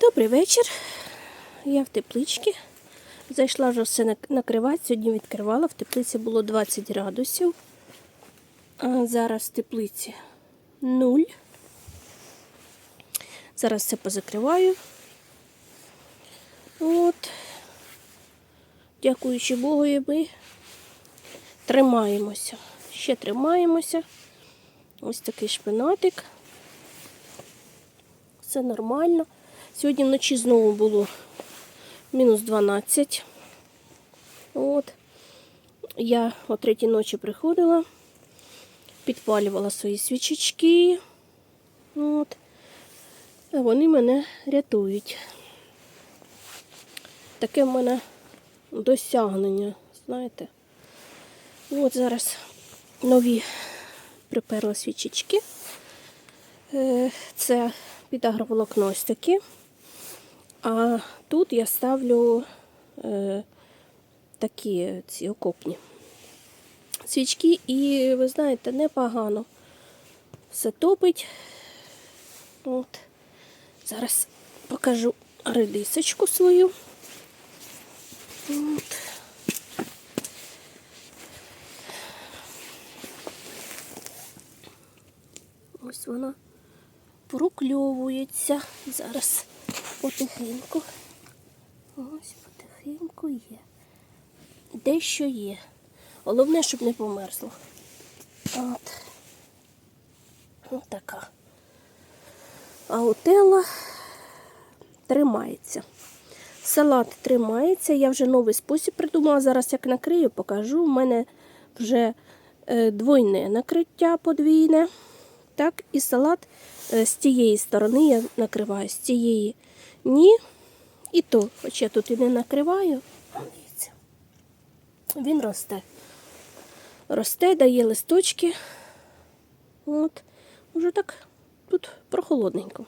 Добрий вечір. Я в тепличці. Зайшла вже все накривати. Сьогодні відкривала. В теплиці було 20 градусів. А зараз в теплиці 0. Зараз все позакриваю. От. Дякуючи Богу, ми тримаємося. Ще тримаємося. Ось такий шпинатик. Все нормально. Сьогодні вночі знову було мінус 12. От. Я о третій ночі приходила, підпалювала свої свічечки. От. Вони мене рятують. Таке в мене досягнення, знаєте. От зараз нові приперла свічечки. Е, Це під агроволокно ось такі. А тут я ставлю е, такі ці окопні свічки, і ви знаєте, непогано все топить. От. Зараз покажу редисочку свою. От. Ось вона прокльовується. Зараз потихеньку. Ось потихеньку є. Дещо є. Головне, щоб не померзло. От. Ось така. А отела тримається. Салат тримається. Я вже новий спосіб придумала. Зараз як накрию, покажу. У мене вже е, двойне накриття подвійне. Так, і салат е, з тієї сторони я накриваю, з цієї ні. І то, хоч я тут і не накриваю, дивіться, він росте. Росте, дає листочки. От, уже так тут прохолодненько.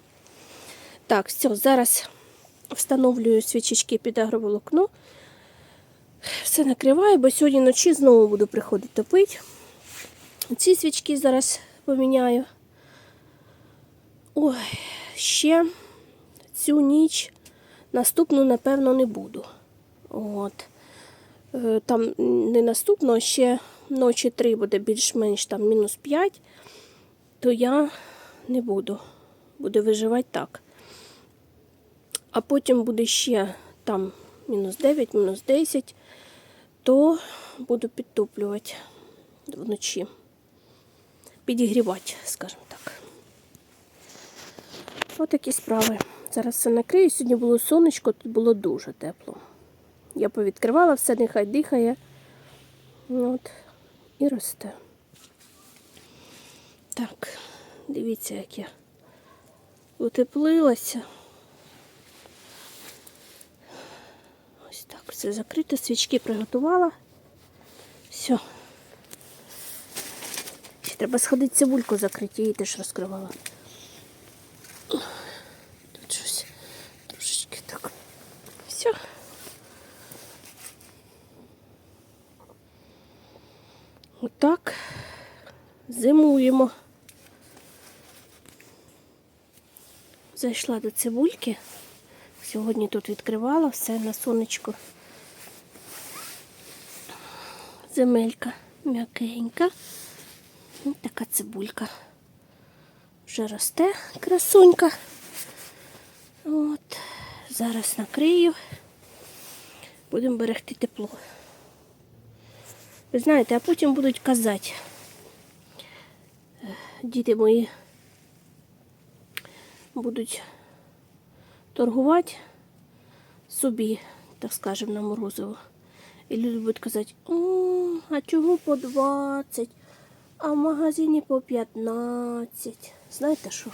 Так, все, зараз встановлюю свічечки під агроволокно. Все накриваю, бо сьогодні вночі знову буду приходити пити. Ці свічки зараз поміняю. Ой, ще цю ніч наступну, напевно, не буду. От. Е, Там не наступно, а ще ночі три буде більш-менш там мінус 5, то я не буду. Буду виживати так. А потім буде ще там мінус 9, мінус 10, то буду підтоплювати вночі. Підігрівати, скажімо так. Ось такі справи. Зараз все накрию. Сьогодні було сонечко, тут було дуже тепло. Я повідкривала, все нехай дихає. От. І росте. Так, дивіться, як я утеплилася. Ось так, все закрито, свічки приготувала. Все. Ще треба сходити цибульку закрити, її теж розкривала. Тут щось трошечки так. Все. Отак. Зимуємо. Зайшла до цибульки. Сьогодні тут відкривала все на сонечку. Земелька м'якенька. Ось така цибулька. Вже росте красунька. От. Зараз накрию. Будемо берегти тепло. Ви знаєте, а потім будуть казати. е, Діти мої будуть торгувати собі, так скажемо, на морозиво. І люди будуть казати, «О, а чого по 20, а в магазині по 15. Знаєте що?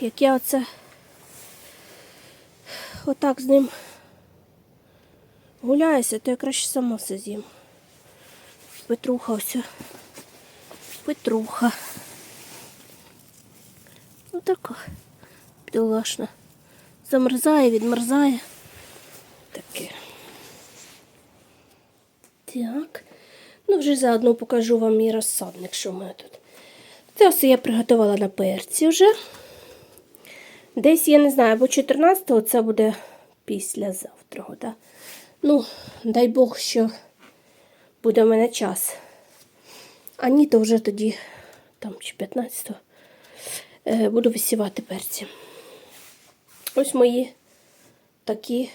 Як я оце отак з ним гуляюся, то я краще сама все з'їм. Петруха ось. Петруха. Ну така бідолашна. Замерзає, відмерзає. Таке. Так. Ну, вже заодно покажу вам мій розсадник, що в мене тут. Це все я приготувала на перці вже. Десь, я не знаю, або 14-го це буде післязавтра. Да? Ну, дай Бог, що буде в мене час. А ні, то вже тоді, там чи 15-го, е, буду висівати перці. Ось мої такі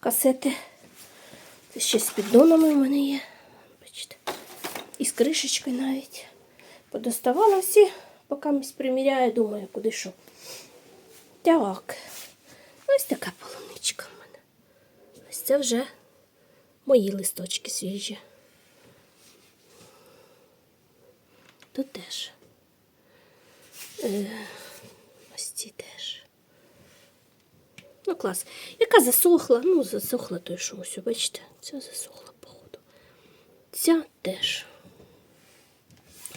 касети. Це ще з піддонами в мене є. Бачите. І з кришечкою навіть. Подоставала всі, поки місь приміряю, думаю, куди що. Так. Ось така. Ось це вже мої листочки свіжі. Тут теж. Е, ось ці теж. Ну, клас. Яка засохла? Ну, засохла той що ось, бачите? Ця засохла, походу. Ця теж.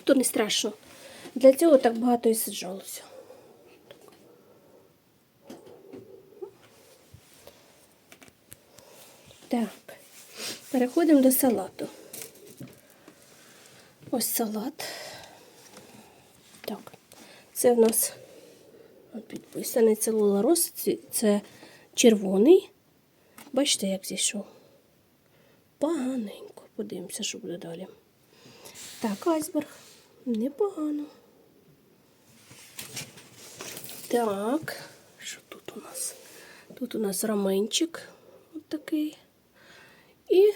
То не страшно. Для цього так багато і саджалося. Так, переходимо до салату. Ось салат. Так, це в нас підписаний це Лола це, червоний. Бачите, як зійшов? Поганенько. Подивимося, що буде далі. Так, айсберг. Непогано. Так, що тут у нас? Тут у нас раменчик от такий. І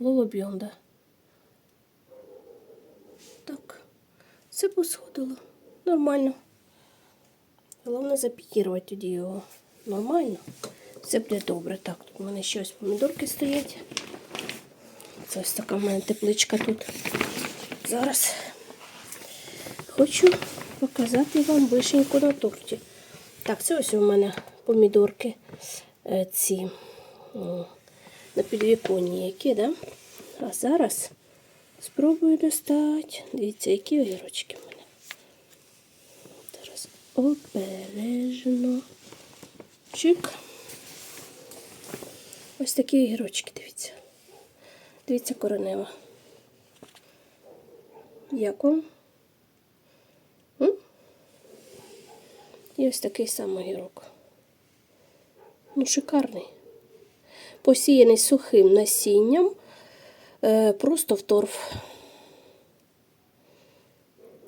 лолобьонда. Так, все посходило. Нормально. Головне запікірувати тоді його нормально. Все буде добре. Так, тут у мене ще ось помідорки стоять. Це ось така в мене тепличка тут. Зараз хочу показати вам вишеньку на торті. Так, це ось у мене помідорки е, ці на підвіконні які, да? А зараз спробую достати. Дивіться, які огірочки в мене. Зараз обережно. Чик. Ось такі огірочки, дивіться. Дивіться, коренева. Як вам? І ось такий самий огірок. Ну, шикарний. Посіяний сухим насінням, е, просто в торф.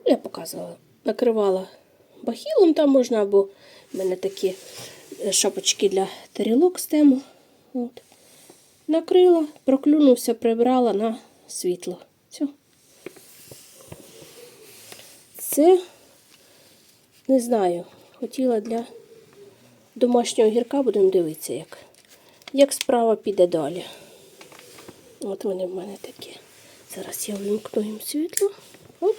Я показувала, накривала бахілом там можна, або в мене такі е, шапочки для тарілок з тему. От. Накрила, проклюнувся, прибрала на світло. Все. Це, не знаю, хотіла для домашнього гірка, будемо дивитися, як, як справа піде далі. От вони в мене такі. Зараз я вимкну їм світло. Оп.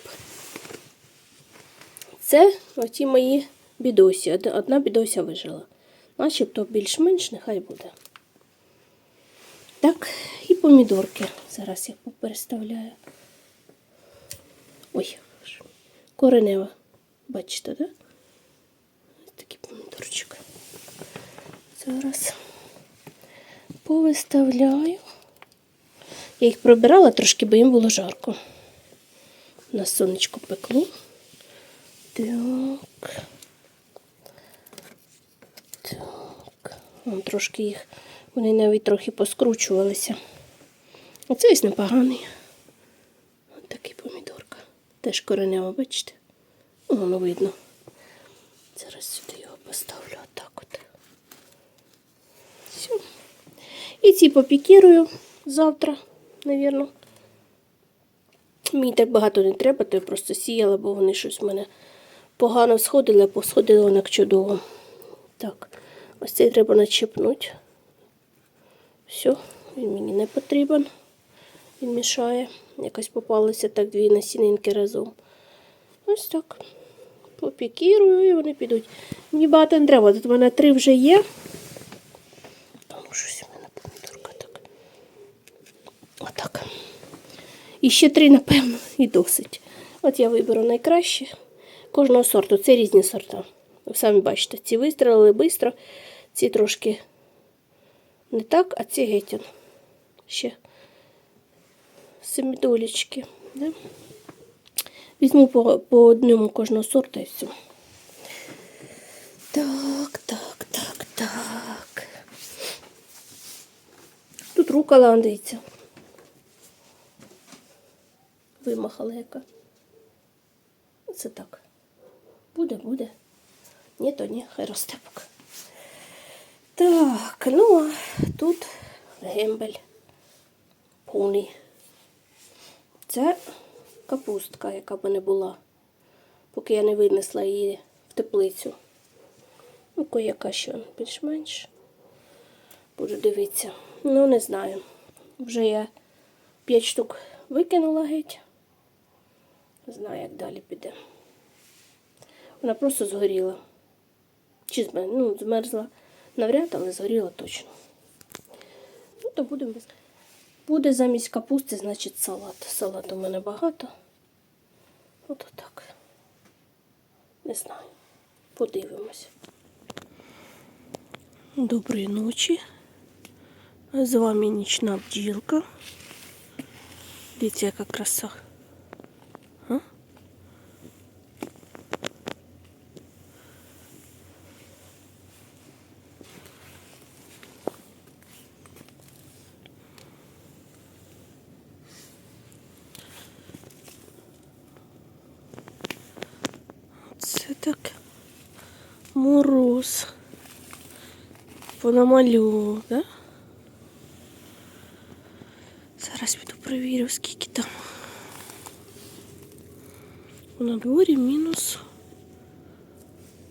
Це оті мої бідосі. Одна бідося вижила. Начебто більш-менш нехай буде. Так, і помідорки. Зараз я попереставляю. Ой, коренева. Бачите, да? Ось такий помідорчик. Зараз повиставляю. Я їх прибирала трошки, бо їм було жарко. На сонечко пекло. Так. Так. Вон трошки їх, вони навіть трохи поскручувалися. Оце ось непоганий. Ось такий помідорка. Теж коренева, бачите? Воно видно. Зараз сюди його поставлю отак от. Все. І ці попікірую завтра, навірно. Мені так багато не треба, то я просто сіяла, бо вони щось в мене погано сходили, а посходили вони чудово. Так, ось цей треба начепнути. Все, він мені не потрібен. Він мішає. Якось попалися так дві насінинки разом. Ось так. Попікірую і вони підуть. Мені багато не треба. Тут у мене три вже є. Там щось Отак. І ще три, напевно, і досить. От я виберу найкраще. Кожного сорту. Це різні сорта. Ви самі бачите, ці вистрілили швидко, ці трошки не так, а ці геть. Ще семідолічки. Да? Візьму по по одному кожного сорта і все. Так, так, так, так. Тут рука дивіться. Вимахала яка. Це так. Буде, буде. Ні, то ні, хай росте поки. Так, ну а тут гембель повний. Це капустка, яка в мене була, поки я не винесла її в теплицю. Ну, кояка що більш-менш. Буду дивитися. Ну, не знаю. Вже я 5 штук викинула геть. Не знаю, як далі піде. Вона просто згоріла. Чи зме- ну, змерзла навряд, але згоріла точно. Ну, то будемо без. Буде замість капусти, значить, салат. Салат у мене багато. От так. Не знаю. Подивимось. Доброї ночі. З вами нічна бджілка. Дивіться, яка краса. А? Це так мороз. Понамалював, да? Зараз піду перевірю, скільки там. На дворі мінус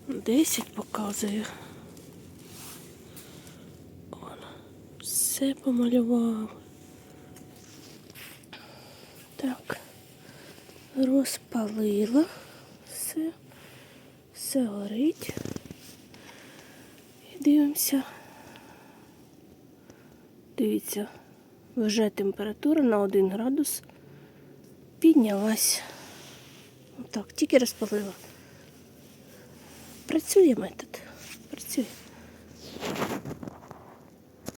10 показує. Он, все помалював. Так, розпалила все, все горить. І дивимося. Дивіться, вже температура на 1 градус піднялась. Так, тільки розпалила. Працює метод. Працює.